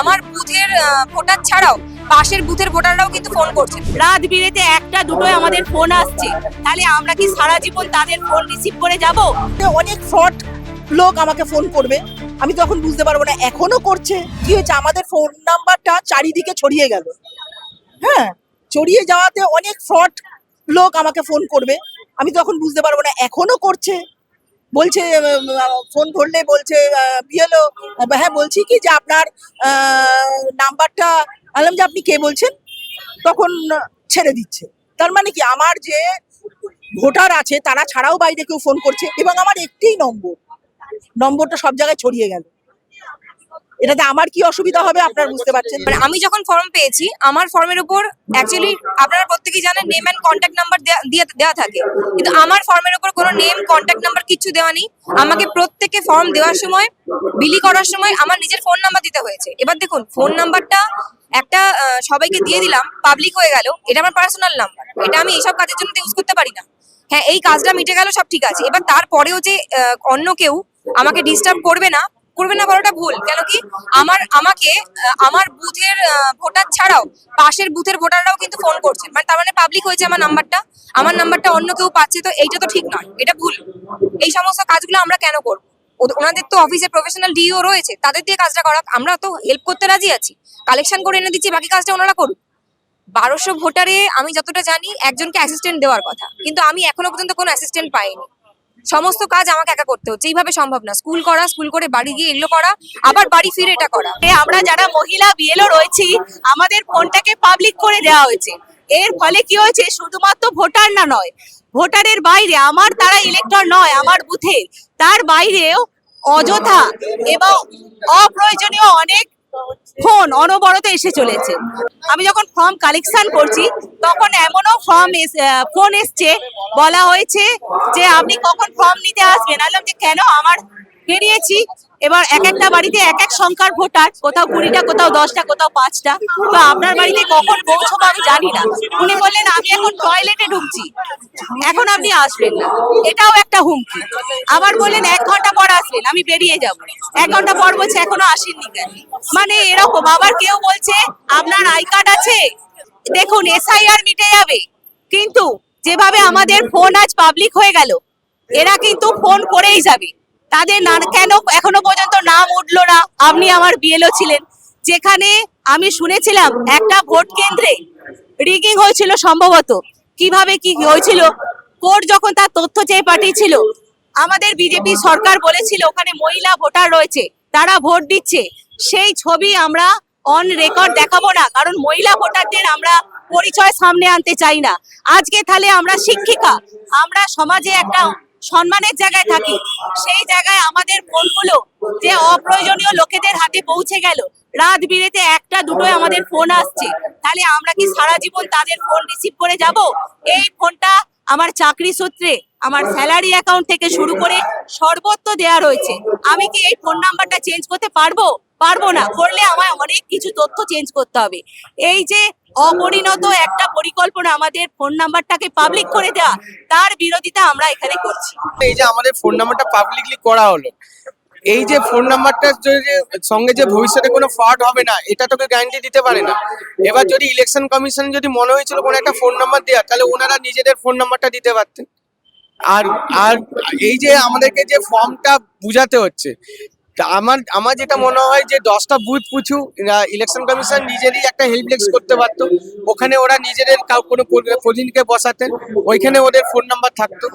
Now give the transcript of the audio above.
আমার বুথের ভোটার ছাড়াও পাশের বুথের ভোটাররাও কিন্তু ফোন করছে। রাত বিরেতে একটা দুটোই আমাদের ফোন আসছে। তাহলে আমরা কি সারা জীবন তাদের ফোন রিসিভ করে যাব? অনেক ফ্রড লোক আমাকে ফোন করবে। আমি তখন বুঝতে পারব না, এখনও করছে? কি হয়েছে? আমাদের ফোন নাম্বারটা চারিদিকে ছড়িয়ে গেল। হ্যাঁ ছড়িয়ে যাওয়াতে অনেক ফ্রড লোক আমাকে ফোন করবে। আমি তখন বুঝতে পারব না, এখনও করছে? বলছে ফোন ধরলে বলছে বিয়েলো হ্যাঁ বলছি কি যে আপনার নাম্বারটা আলাম যে আপনি কে বলছেন? তখন ছেড়ে দিচ্ছে। তার মানে কি? আমার যে ভোটার আছে, তারা ছাড়াও বাইরে কেউ ফোন করছে এবং আমার একটিই নম্বর। নম্বরটা সব জায়গায় ছড়িয়ে গেল। এটাতে আমার কি অসুবিধা হবে আপনারা বুঝতে পারছেন? মানে আমি যখন ফর্ম পেয়েছি আমার ফর্মের উপর অ্যাকচুয়ালি আপনারা প্রত্যেকেই জানেন নেম অ্যান্ড কন্ট্যাক্ট নাম্বার দিয়ে দেওয়া থাকে। কিন্তু আমার ফর্মের উপর কোনো নেম কন্ট্যাক্ট নাম্বার কিচ্ছু দেওয়া নেই। আমাকে প্রত্যেকে ফর্ম দেওয়ার সময় বিলি করার সময় আমার নিজের ফোন নাম্বার দিতে হয়েছে। এবার দেখুন ফোন নাম্বারটা একটা সবাইকে দিয়ে দিলাম পাবলিক হয়ে গেল এটা আমার পার্সোনাল নাম্বার এটা আমি এইসব কাজের জন্য ইউজ করতে পারি না। হ্যাঁ এই কাজটা মিটে গেল সব ঠিক আছে। এবার তারপরেও যে অন্য কেউ আমাকে ডিস্টার্ব করবে না করবে না বলাটা ভুল। কেন কি? আমার, আমাকে আমার বুথের ভোটার ছাড়াও পাশের বুথের ভোটাররাও কিন্তু ফোন করছে। মানে তার মানে পাবলিক হয়েছে আমার নাম্বারটা আমার নাম্বারটা অন্য কেউ পাচ্ছে, তো এইটা তো ঠিক নয়। এটা ভুল। এই সমস্ত কাজগুলো আমরা কেন করব? ওনাদের তো অফিসে প্রফেশনাল ডিও রয়েছে, তাদের দিয়ে কাজটা করা। আমরা তো হেল্প করতে রাজি আছি। কালেকশন করে এনে দিচ্ছি, বাকি কাজটা ওনারা করুক। বারোশো ভোটারে আমি যতটা জানি, একজনকে অ্যাসিস্ট্যান্ট দেওয়ার কথা। কিন্তু আমি এখনও পর্যন্ত কোনো অ্যাসিস্ট্যান্ট পাইনি। সমস্ত কাজ আমাকে একা করতে হচ্ছে। এইভাবে সম্ভব না। স্কুল করা, স্কুল করে বাড়ি গিয়ে এগুলো করা, আবার বাড়ি ফিরে এটা করা। আমরা যারা মহিলা বিএলও রয়েছি, আমাদের ফোনটাকে পাবলিক করে দেওয়া হয়েছে। এর ফলে কি হয়েছে? শুধুমাত্র ভোটার না নয়, ভোটারের বাইরে, আমার তারা ইলেক্টর নয়, আমার বুথে, তার বাইরেও অযথা এবং অপ্রয়োজনীয় অনেক ফোন অনবরত এসে চলেছে। আমি যখন ফর্ম কালেকশন করছি, তখন এমনও ফর্ম ফোন এসছে, বলা হয়েছে যে, আপনি কখন ফর্ম নিতে আসবেন? আলাম যে, কেন? আমার বেরিয়েছি এবার এক একটা বাড়িতে এক এক সংখ্যার ভোটার, কোথাও কুড়িটা, কোথাও দশটা, কোথাও পাঁচটা। তো আপনার বাড়িতে কখন পৌঁছবো আমি জানি না। উনি বললেন, আমি এখন টয়লেটে ঢুকছি। এখন আপনি আসবেন না। এটাও একটা হুমকি। আবার বললেন, এক ঘণ্টা পর আসবেন, আমি বেরিয়ে যাব। এক ঘণ্টা পর বলছে, এখনও আসেননি কেন? মানে এরকম। আবার কেউ বলছে, আপনার আই কার্ড আছে? দেখুন, এসআইআর মিটে যাবে। কিন্তু যেভাবে আমাদের ফোন আজ পাবলিক হয়ে গেল, এরা কিন্তু ফোন করেই যাবে। তাদের না, কেন এখনও পর্যন্ত নাম উঠল না? আপনি আমার বিএলও ছিলেন। যেখানে আমি শুনেছিলাম একটা ভোট কেন্দ্রে রিগিং হয়েছিল সম্ভবত। কীভাবে কি হয়েছিল? কোর্ট যখন তার তথ্য চেয়ে পাঠিয়েছিল, আমাদের বিজেপি সরকার বলেছিল ওখানে মহিলা ভোটার রয়েছে, তারা ভোট দিচ্ছে। সেই ছবি আমরা অন রেকর্ড দেখাবো না, কারণ মহিলা ভোটারদের আমরা পরিচয় সামনে আনতে চাই না। আজকে তাহলে আমরা শিক্ষিকা, আমরা সমাজে একটা সম্মানের জায়গায় থাকি। সেই জায়গায় আমাদের ফোনগুলো যে অপ্রয়োজনীয় লোকেদের হাতে পৌঁছে গেল, রাত বিরেতে একটা দুটোই আমাদের ফোন আসছে। তাহলে আমরা কি সারা জীবন তাদের ফোন রিসিভ করে যাব? এই ফোনটা আমার চাকরি সূত্রে, আমার স্যালারি অ্যাকাউন্ট থেকে শুরু করে সর্বত্র দেয়া রয়েছে। আমি কি এই ফোন নাম্বারটা চেঞ্জ করতে পারব? পারব না। করলে আমায় অনেক কিছু তথ্য চেঞ্জ করতে হবে। এই যে অপরিণত একটা পরিকল্পনা আমাদের ফোন নাম্বারটাকে পাবলিক করে দেওয়া, তার বিরোধিতা আমরা এখানে করছি। এই যে আমাদের ফোন নাম্বারটা পাবলিকলি করা হলো, এই যে ফোন নাম্বারটা সঙ্গে যে ভবিষ্যতে কোনো ফ্রড হবে না, এটা তোকে গ্যারান্টি দিতে পারে না। এবার যদি ইলেকশন কমিশন যদি মনে হয়েছিল কোনো একটা ফোন নাম্বার দেওয়া তাহলে ওনারা নিজেদের ফোন নাম্বারটা দিতে পারতেন। আর আর এই যে আমাদেরকে যে ফর্মটা বুঝাতে হচ্ছে তা আমার আমার যেটা মনে হয় যে দশটা বুথ পুছু ইলেকশন কমিশন নিজেরই একটা হেল্প ডেস্ক করতে পারত। ওখানে ওরা নিজেদের কোনো প্রতিনিধিকে বসাতেন, ওইখানে ওদের ফোন নাম্বার থাকতো।